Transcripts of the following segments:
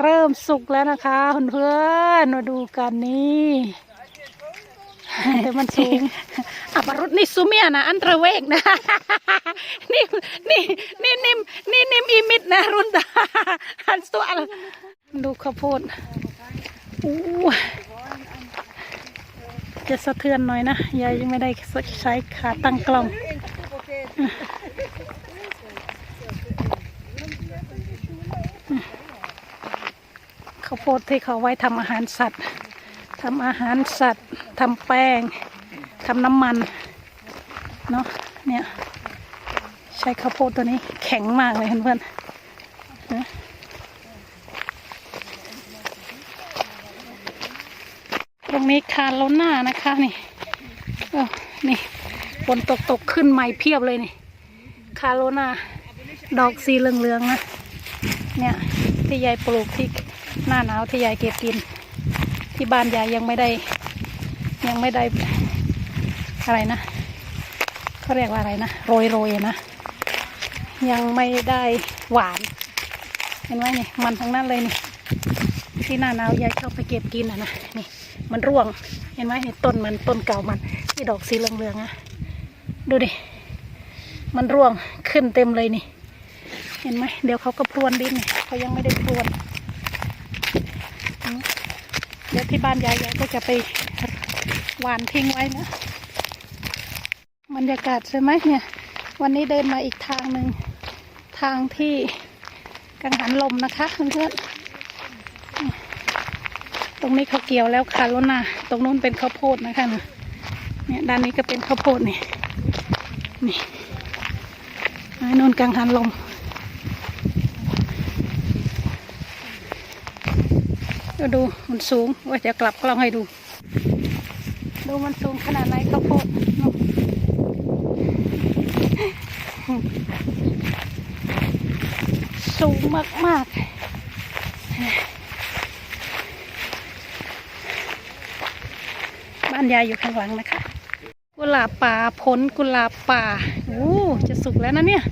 เริ่มสุกแล้วนะคะเพื่อนๆมาดูกันนี่มันสูงอัปรุษนี่ซูเมียนะอันตรเวกนะนี่นี่นี่นิมนี่นิมอีมิดนะรุ่นตาอันตัวอะไรดูข้าวโพดอู้จะสะเทือนหน่อยนะยายยังไม่ได้ใช้ขาตั้งกล้อง ข้าวโพดที่เขาไว้ทำอาหารสัตว์ทำอาหารสัตว์ทำแป้งทำน้ำมันเนาะเนี่ยใช้ข้าวโพดตัวนี้แข็งมากเลยเพื่อนๆนะตรงนี้คาร์โลน่านะคะนี่โอ้นี่ฝนตกตกขึ้นใหม่เพียบเลยนี่คาร์โลนาดอกสีเหลืองๆนะเนี่ยที่ยายปลูกที่ หน้าหนาวที่ยายเก็บกิน ที่บ้านยายยังไม่ได้ ยังไม่ได้อะไรนะเขาเรียกว่าอะไรนะโรยโรยนะ ยังไม่ได้หวาน เห็นไหมนี่มันทั้งนั้นเลยนี่ที่หน้าหนาวยายเข้าไปเก็บกินอะนะนี่มันร่วง เห็นไหมต้นมันต้นเก่ามันที่ดอกสีเหลืองๆอะดูดิมันร่วงขึ้นเต็มเลยนี่ เห็นไหมเดี๋ยวเขาก็พรวนดินเขายังไม่ได้พรวน อืมเดี๋ยวที่บ้านยายยายก็จะไปหวานทิ้งไว้นะบรรยากาศใช่ไหมเนี่ย วันนี้เดินมาอีกทางหนึ่งทางที่กังหันลมนะคะเพื่อนๆตรงนี้เขาเกี่ยวแล้วค่ะแล้วนะตรงนู้นเป็นข้าวโพดนะคะนะเนี่ยด้านนี้ก็เป็นข้าวโพดนี่นี่นู่นกังหันลม ก็ดูมันสูงว่าจะกลับกล้องให้ดู ดูมันสูงขนาดไหนข้าวโพดสูงมากมากๆบ้านยายอยู่ข้างหลังนะคะ กุหลาบป่าผลกุหลาบป่าโอ้จะสุกแล้วนะเนี่ย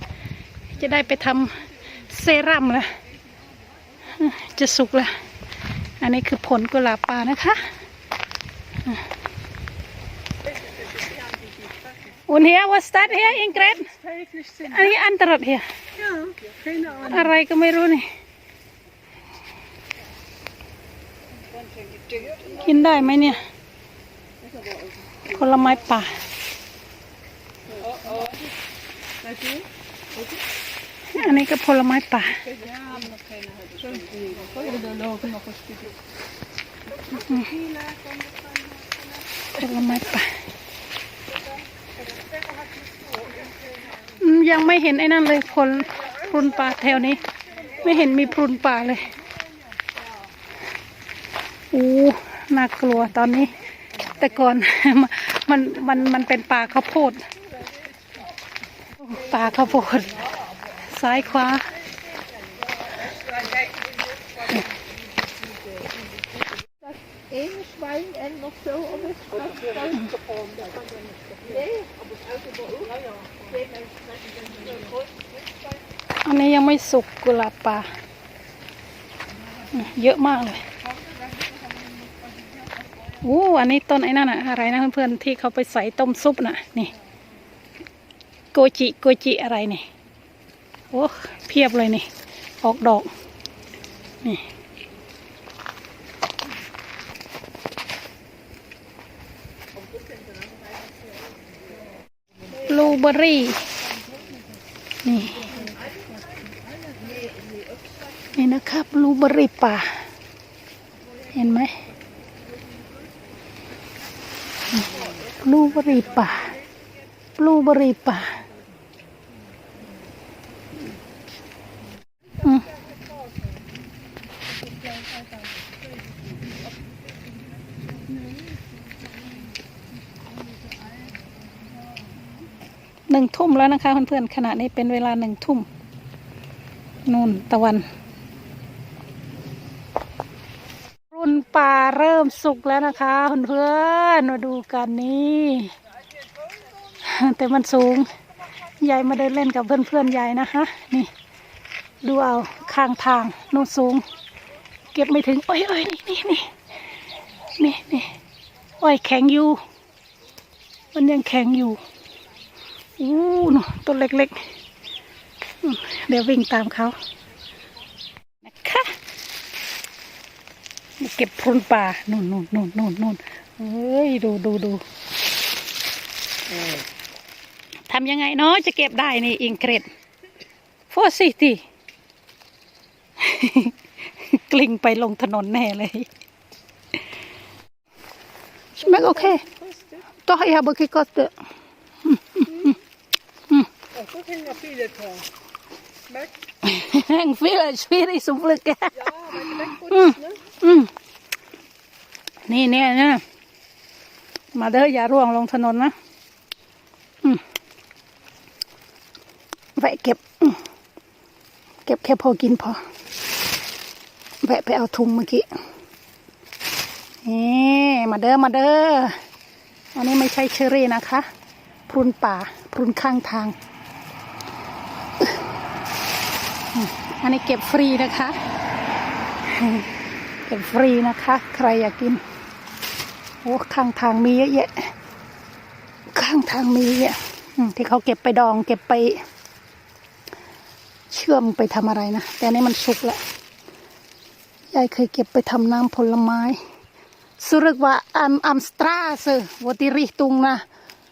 จะได้ไปทำเซรั่มแล้วจะสุกแล้ว อันนี้คือผลกุหลาบป่านะคะอุนเฮียว่าสตาร์ทเฮียอิงเกรดอันนี้อันตรายเฮียอะไรก็ไม่รู้นี่ กินได้ไหมเนี่ย ผลไม้ป่า อันนี้ก็ผลไม้ป่าผลไม้ป่ายังไม่เห็นไอ้นั่นเลยผลพรุนป่าแถวนี้ ไม่เห็นมีพรุนป่าเลยอู้น่ากลัวตอนนี้ แต่ก่อนมันมันมันเป็นป่าข้าวโพดป่าข้าวโพด ซ้ายขวาอันนี้ยังไม่สุกกุหลาบป่า เยอะมากเลยโอ้อันนี้ต้นไอ้นั่นอะอะไรนะเพื่อนๆที่เขาไปใส่ต้มซุปน่ะ นี่ โกจิ โกจิอะไรนี่ โอ้เพียบเลยนี่ ออกดอก นี่บลูเบอร์รี่ นี่ นี่นะครับบลูเบอร์รี่ป่า เห็นไหมบลูเบอร์รี่ป่าบลูเบอร์รี่ป่าอืมหนึ่งทุ่ม แล้วนะคะเพื่อนๆขณะนี้เป็นเวลาหนึ่งทุ่มนู่นตะวัน รุ่นป่าเริ่มสุกแล้วนะคะเพื่อนๆมาดูกันนี่แต่มันสูงยายมาเดินเล่นกับเพื่อนๆยายนะคะนี่ ดูเอาข้างทางนู่นสูง เก็บไม่ถึงโอ้ยโอ้ยนี่นี่นี่นี่นี่โอ้ยแข็งอยู่ มันยังแข็งอยู่ อู้หนตัวเล็กๆ เดี๋ยววิ่งตามเขา นะคะเก็บพรุนป่านู่นนู่นนู่นนู่นนู่นเฮ้ย ดูดูดูทำยังไงเนาะจะเก็บได้นี่อิงเกรดโฟสิตีกลิ้งไปลงถนนแน่เลยใช่ไหมโอเค Toch, ja, maar ik had de... Oh, toch ging er veel van. Met, Hang veel uit sfeer is om vlukken. ja, met de bekpoets, ne? อืมนี่เนี่ยเนี่ยมาเด้ออย่าร่วงลงถนนนะอืมแวะเก็บอืมเก็บแค่พอกินพอ แวะไปเอาถุงเมื่อกี้นี่มาเด้อมาเด้อ อันนี้ไม่ใช่เชอรี่นะคะ พรุนป่า พรุนข้างทาง อันนี้เก็บฟรีนะคะ เก็บฟรีนะคะ ใครอยากกินโอ้ข้างทางมีเยอะแยะ ข้างทางมีเยอะแยะที่เขาเก็บไปดอง เก็บไป เชื่อมไปทำอะไรนะ แต่อันนี้มันสุกแล้วยายเคยเก็บไปทำน้ำผลไม้สุรึกว่าอัมอัมสตราเซอวติริตุงนะ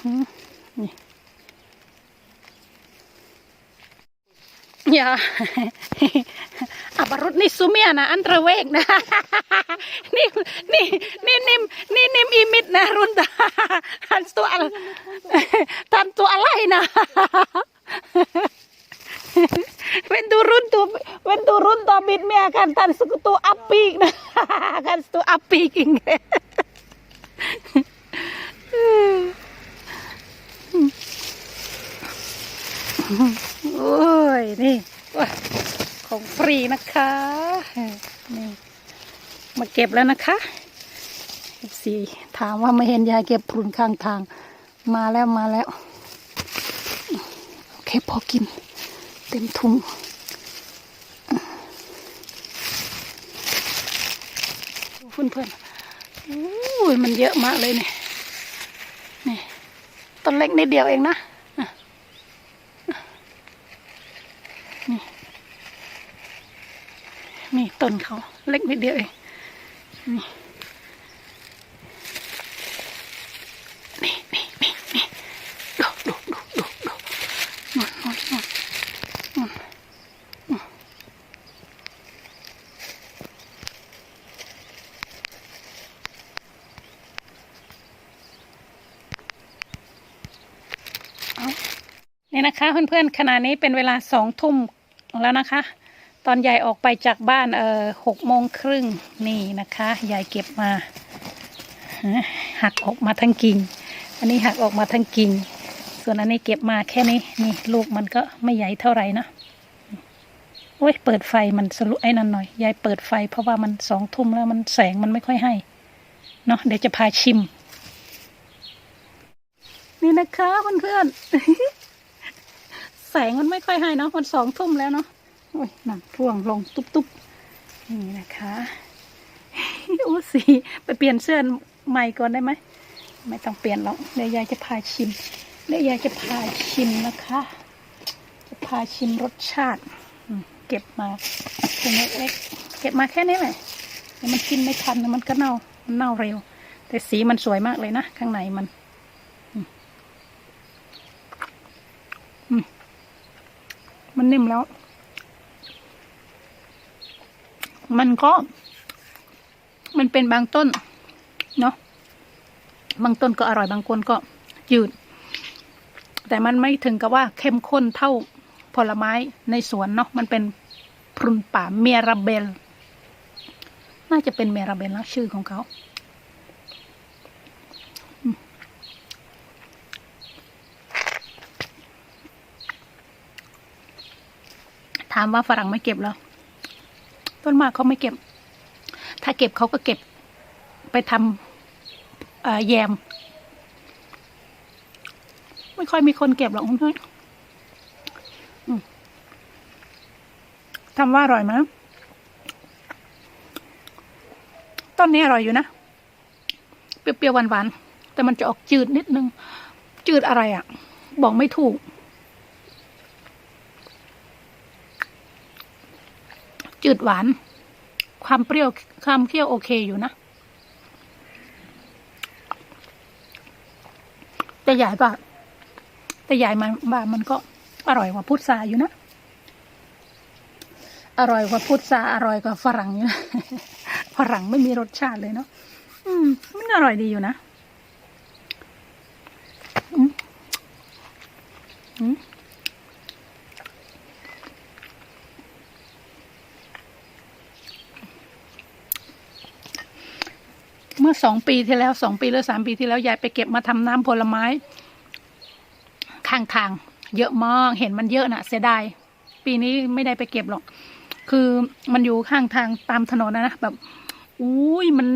อย่าอับรุษนี่ซูเมียนะอันตรเวกนะนี่นี่นี่นิมนี่นิมอิมิดนะรุนตาทัตัวอะไรทันตัวอะไรนะเว้นดูรุนตัวเว้นดูรุนตัวมิดเมียกันทันสกุตัวอัปปีกนะกันสตัวอัปปีกิง โอ้ย นี่ ของฟรีนะคะ นี่ มาเก็บแล้วนะคะสีถามว่าไม่เห็นยายเก็บพรุนข้างทาง มาแล้วมาแล้ว โอเคพอกิน เต็มถุงดูเพื่อนอู้ยมันเยอะมากเลยเนี่ยนี่ต้นเล็กนิดเดียวเองนะ นี่ ต้นเขาเล็กนิดเดียวเองนี่นี่นี่นี่นี่ดูดูดูดูดูนู่นนู่นนู่นนู่นนู่นเอานี่นะคะเพื่อนๆขณะนี้เป็นเวลาสองทุ่มแล้วนะคะ ตอนยายออกไปจากบ้านเออหกโมงครึ่งนี่นะคะยายเก็บมาหักออกมาทั้งกิ่ง อันนี้หักออกมาทั้งกิ่ง ส่วนอันนี้เก็บมาแค่นี้นี่ลูกมันก็ไม่ใหญ่เท่าไหร่นะโอ้ยเปิดไฟมันสรุไอ้นั่นหน่อยยายเปิดไฟเพราะว่ามันสองทุ่มแล้วมันแสงมันไม่ค่อยให้เนาะเดี๋ยวจะพาชิม นี่นะคะเพื่อนๆแสงมันไม่ค่อยให้เนาะมันสองทุ่มแล้วเนาะ โอ้ยหนังท่วงลงตุ๊บตุ๊บนี่นะคะโอ้สีไปเปลี่ยนเสื้อใหม่ก่อนได้ไหม ไม่ต้องเปลี่ยนหรอกเดี๋ยวยายจะพาชิมเดี๋ยวยายจะพาชิมนะคะ จะพาชิมรสชาติ เก็บมาถุงเล็กๆเก็บมาแค่นี้แหละเดี๋ยวมันกินไม่ทันมันก็เน่ามันเน่าเร็ว แต่สีมันสวยมากเลยนะ ข้างในมันมันนิ่มแล้ว มันก็ มันเป็นบางต้น เนาะบางต้นก็อร่อยบางคนก็จืด แต่มันไม่ถึงกับว่าเข้มข้นเท่าผลไม้ในสวนเนาะมันเป็นพรุนป่าเมียราเบล น่าจะเป็นเมราเบนแล้วชื่อของเขาถามว่าฝรั่งไม่เก็บเหรอ ต้นมากเขาไม่เก็บ ถ้าเก็บเขาก็เก็บไปทำแยม ไม่ค่อยมีคนเก็บหรอกคุณเพื่อนอืมทำว่าอร่อยไหมต้นนี้อร่อยอยู่นะ เปรี้ยวๆหวานๆแต่มันจะออกจืดนิดนึง จืดอะไรอะ่ะ บอกไม่ถูก จืดหวาน ความเปรี้ยวความเคี่ยวโอเคอยู่นะ แต่ใหญ่ป่ะแต่ใหญ่มันบ้ามันก็อร่อยกว่าพุทราอยู่นะ อร่อยกว่าพุทราอร่อยกว่าฝรั่งอยู่นะฝรั่งไม่มีรสชาติเลยเนาะอืม มันอร่อยดีอยู่นะ อืมอืม เมื่อสองปีที่แล้วสองปีหรือสามปีที่แล้วยายไปเก็บมาทำน้ำผลไม้ ข้างทาง เยอะมากเห็นมันเยอะน่ะ เสียดายปีนี้ไม่ได้ไปเก็บหรอก คือมันอยู่ข้างทางตามถนนนะนะแบบอุ้ยมัน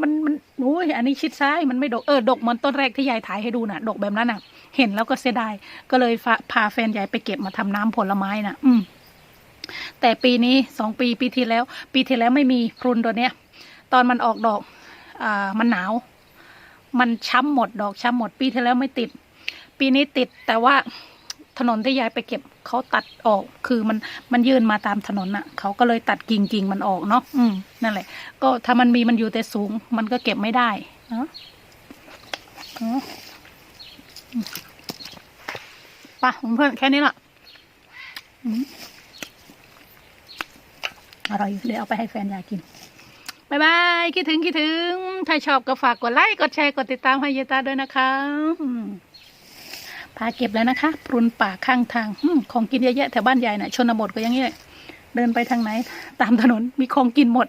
มันมันอุ้ยอันนี้ชิดซ้ายมันไม่ดกเออดกเหมือนต้นแรกที่ยายถ่ายให้ดูน่ะ ดกแบบนั้นน่ะ เห็นแล้วก็เสียดายก็เลยพาพาแฟนยายไปเก็บมาทำน้ำผลไม้น่ะ อืม แต่ปีนี้สองปีปีที่แล้ว ปีที่แล้วไม่มีพรุนตัวเนี้ย ตอนมันออกดอก มันหนาว มันช้ำหมดดอกช้ำหมดปีที่แล้วไม่ติด ปีนี้ติดแต่ว่าถนนที่ยายไปเก็บเขาตัดออก คือมันมันยื่นมาตามถนนน่ะเขาก็เลยตัดกิ่งกิ่งมันออกเนาะอืมนั่นแหละ ก็ถ้ามันมีมันอยู่แต่สูง มันก็เก็บไม่ได้เนาะเนาะอืมไปะเพื่อนๆแค่นี้ละอืมอร่อยเดี๋ยวเอาไปให้แฟนยายกิน บายบายคิดถึงคิดถึง ถ้าชอบก็ฝากกดไลค์กดแชร์กดติดตามให้ยายตาด้วยนะคะพาเก็บแล้วนะคะปรุนป่าข้างทางอของกินเยอะแยะแถวบ้านใหญ่น่ะชนบทก็ยังนี้แหละเดินไปทางไหน ตามถนนมีของกินหมด